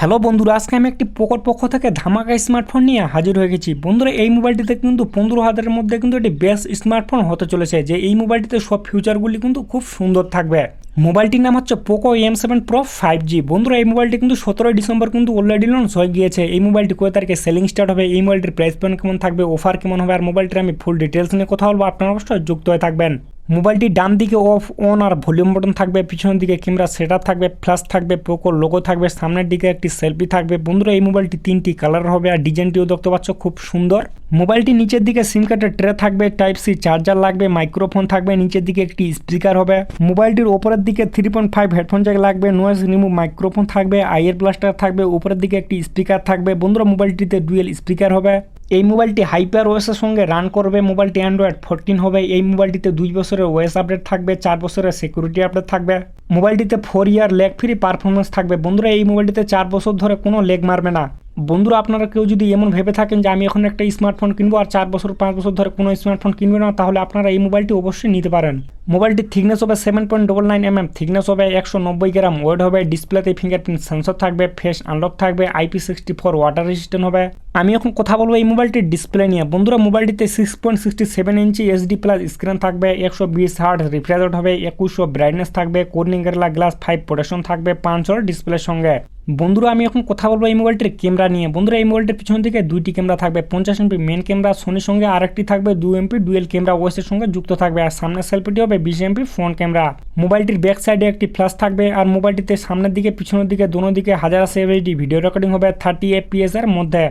Hello বন্ধুরা, আজকে আমি একটি পোকোর পক্ষ থেকে ধামাকা স্মার্টফোন নিয়ে হাজির হয়ে গেছি। বন্ধুরা, এই মোবাইলটিতে কিন্তু পনেরো হাজারের মধ্যে কিন্তু একটি বেস্ট স্মার্টফোন হতে চলেছে, যে এই মোবাইলটিতে সব ফিউচারগুলি কিন্তু খুব সুন্দর থাকবে। মোবাইলটির নাম হচ্ছে Poco M seven pro five G বন্ধুরা, এই মোবাইলটি কিন্তু সতেরোই ডিসেম্বর কিন্তু অলরেডি লঞ্চ হয়ে গিয়েছে। এই মোবাইলটি কয় তারিখে সেলিং স্টার্ট হবে, এই মোবাইলটির প্রাইস পয়েন্ট কেমন থাকবে অফার কেমন হবে, আর মোবাইলটির আমি ফুল ডিটেলস নিয়ে কথা বলব, আপনারা অবশ্যই যুক্ত হয়ে থাকবেন। মোবাইলটি ডান দিকে অফ, অন আর ভলিউম বাটন থাকবে, পিছনের দিকে ক্যামেরা সেটআপ থাকবে, ফ্ল্যাশ থাকবে পোকো লোগো থাকবে, সামনের দিকে একটি সেলফি থাকবে। বন্ধুরা, এই মোবাইলটি তিনটি কালার হবে আর ডিজাইনটিও দেখতে পাচ্ছ খুব সুন্দর। মোবাইলটি নিচের দিকে সিম কার্ডের ট্রে থাকবে, টাইপ সি চার্জার লাগবে, মাইক্রোফোন থাকবে, নিচের দিকে একটি স্পিকার হবে। মোবাইলটির ওপরের দিকে three point five headphone jack লাগবে, নয়েজ রিমুভ মাইক্রোফোন থাকবে আইয়ের ব্লাস্টার থাকবে, উপরের দিকে একটি স্পিকার থাকবে। বন্ধুরা, মোবাইলটিতে ডুয়েল স্পিকার হবে। এই মোবাইলটি হাইপার ওয়েসের সঙ্গে রান করবে। মোবাইলটি অ্যান্ড্রয়েড ফোরটিন হবে। এই মোবাইলটিতে দুই বছরের ওয়েস আপডেট থাকবে, চার বছরের সিকিউরিটি আপডেট থাকবে। মোবাইলটিতে four year lag free performance থাকবে। বন্ধুরা, এই মোবাইলটিতে চার বছর ধরে কোনো লেগ মারবে না। বন্ধুরা, আপনারা কেউ যদি এমন ভেবে থাকেন যে আমি এখন একটা স্মার্টফোন কিনবো আর চার বছর, পাঁচ বছর ধরে কোনো স্মার্টফোন কিনবে না, তাহলে আপনারা এই মোবাইলটি অবশ্যই নিতে পারেন। মোবাইলটির থিকনেস হবে seven point double nine M M thickness হবে একশো নব্বই গ্রাম, ওয়েট হবে, ডিসপ্লেতে ফিঙ্গারপ্রিন্ট সেন্সর থাকবে ফেস আনলক থাকবে IP sixty four water resistant হবে। আমি এখন কথা বলব এই মোবাইলটির ডিসপ্লে নিয়ে। বন্ধুরা, মোবাইলটিতে six point sixty seven inch SD plus screen থাকবে, একশো বিশ হার্ট রিফ্রেশ হবে, একুশশো ব্রাইটনেস থাকবে Corning Gorilla glass five protection থাকবে পাঁচশোর ডিসপ্লের সঙ্গে। বন্ধুরা, আমি এখন কথা বলব এই মোবাইলটির ক্যামেরা নিয়ে। বন্ধুরা, এই মোবাইলটির পিছন থেকে দুইটি ক্যামেরা থাকবে। পঞ্চাশ এমপি মেন ক্যামেরা সোনির সঙ্গে আরেকটি থাকবে দু এমপি ডুয়েল ক্যামেরা ওয়েসের সঙ্গে যুক্ত থাকবে। আর সামনের সেলফিটি হবে বিশ এমপি ফ্রন্ট ক্যামেরা। মোবাইলটির ব্যাক সাইডে একটি ফ্ল্যাশ থাকবে, আর মোবাইলটিতে সামনের দিকে, পিছনের দিকে দোনো দিকে হাজার সেভেন্টি ভিডিও রেকর্ডিং হবে থার্টি এফপিএস এর মধ্যে।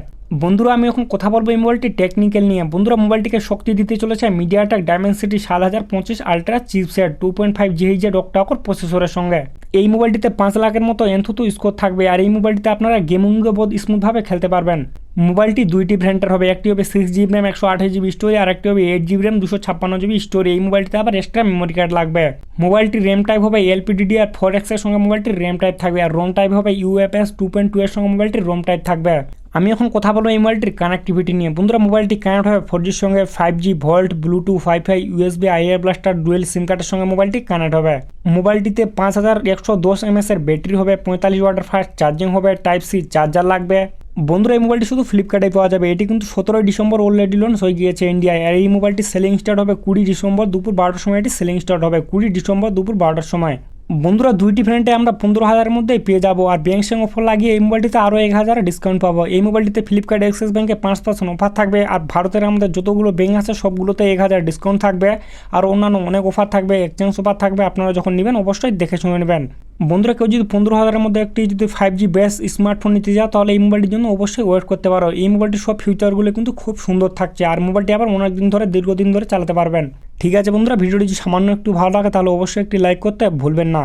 বন্ধুরা, আমি এখন কথা বলব এই মোবাইলটি টেকনিক্যাল নিয়ে। বন্ধুরা, মোবাইলটিকে শক্তি দিতে চলেছে মিডিয়াটেক ডায়মেন্সিটি সাত হাজার পঁচিশ ultra chipset two point five GHz octacore প্রসেসরের সঙ্গে। এই মোবাইলটিতে পাঁচ লাখের মতো এনথুতু স্কোর থাকবে। আর এই মোবাইলটিতে আপনারা গেমিংও বোধ স্মুথভাবে খেলতে পারবেন। মোবাইলটি দুইটি ভ্যারিয়েন্টের হবে, একটি হবে সিক্স জিবি র্যাম একশো আঠাশ জিবি স্টোরি আর একটি হবে এইট জিবি র্যাম দুশো ছাপ্পান্ন জিবি স্টোরি এই মোবাইলটিতে আবার এক্সট্রা মেমোরি কার্ড লাগবে। মোবাইলটি র্যাম টাইপ হবে এলপিডিডি আর ফোর এক্সের সঙ্গে মোবাইলটির র্যাম টাইপ থাকবে, আর রোম টাইপ হবে ইউএফএস টু পয়েন্ট টু এর সঙ্গে মোবাইলটির রোম টাইপ থাকবে। আমি এখন কথা বলব এই মোবাইলটির কানেক্টিভিটি নিয়ে। বন্ধুরা, মোবাইলটি কানেক্ট হবে ফোর জির সঙ্গে five G VoLTE Bluetooth WiFi USB IR blaster dual SIM কার্ডের সঙ্গে মোবাইলটি কানেক্ট হবে। মোবাইলটিতে পাঁচ হাজার একশো দশ এমএস এর ব্যাটারি হবে, পঁয়তাল্লিশ ওয়াটার ফাস্ট চার্জিং হবে টাইপ সি চার্জার লাগবে। বন্ধুরা, এই মোবাইলটি শুধু ফ্লিপকার্টে পাওয়া যাবে। এটি কিন্তু সতেরোই ডিসেম্বর অলরেডি লঞ্চ হয়ে গিয়েছে ইন্ডিয়ায় আর এই মোবাইলটি সেলিং স্টার্ট হবে কুড়ি ডিসেম্বর দুপুর বারোটার সময়। এটি সেলিং স্টার্ট হবে কুড়ি ডিসেম্বর দুপুর বারোটার সময়। বন্ধুরা, দুইটি ফ্রেন্ডে আমরা পনেরো হাজারের মধ্যেই পেয়ে যাব। আর ব্যাংক সঙ্গে অফার লাগিয়ে এই মোবাইলটিতে আরও এক হাজার ডিসকাউন্ট পাবো। এই মোবাইলটিতে ফ্লিপকার্ট অ্যাক্সিস ব্যাঙ্কে পাঁচ পার্সেন্ট অফার থাকবে। আর ভারতের আমাদের যতগুলো ব্যাঙ্ক আছে, সবগুলোতে এক হাজার ডিসকাউন্ট থাকবে। আর অন্যান্য অনেক অফার থাকবে এক্সচেঞ্জ অফার থাকবে। আপনারা যখন নেবেন, অবশ্যই দেখে শুনে নেবেন। বন্ধুরা, কেউ যদি পনেরো হাজারের মধ্যে একটি যদি ফাইভ জি বেস স্মার্টফোন নিতে যাও তাহলে এই মোবাইলটির জন্য অবশ্যই ওয়েট করতে পারো। এই মোবাইলটির সব ফিউচারগুলো কিন্তু খুব সুন্দর থাকছে, আর মোবাইলটি আবার অনেক দিন ধরে, দীর্ঘদিন ধরে চালাতে পারবেন। ঠিক আছে বন্ধুরা, ভিডিওটি যদি সামান্য একটু ভালো লাগে, তাহলে অবশ্যই একটি লাইক করতে ভুলবেন না।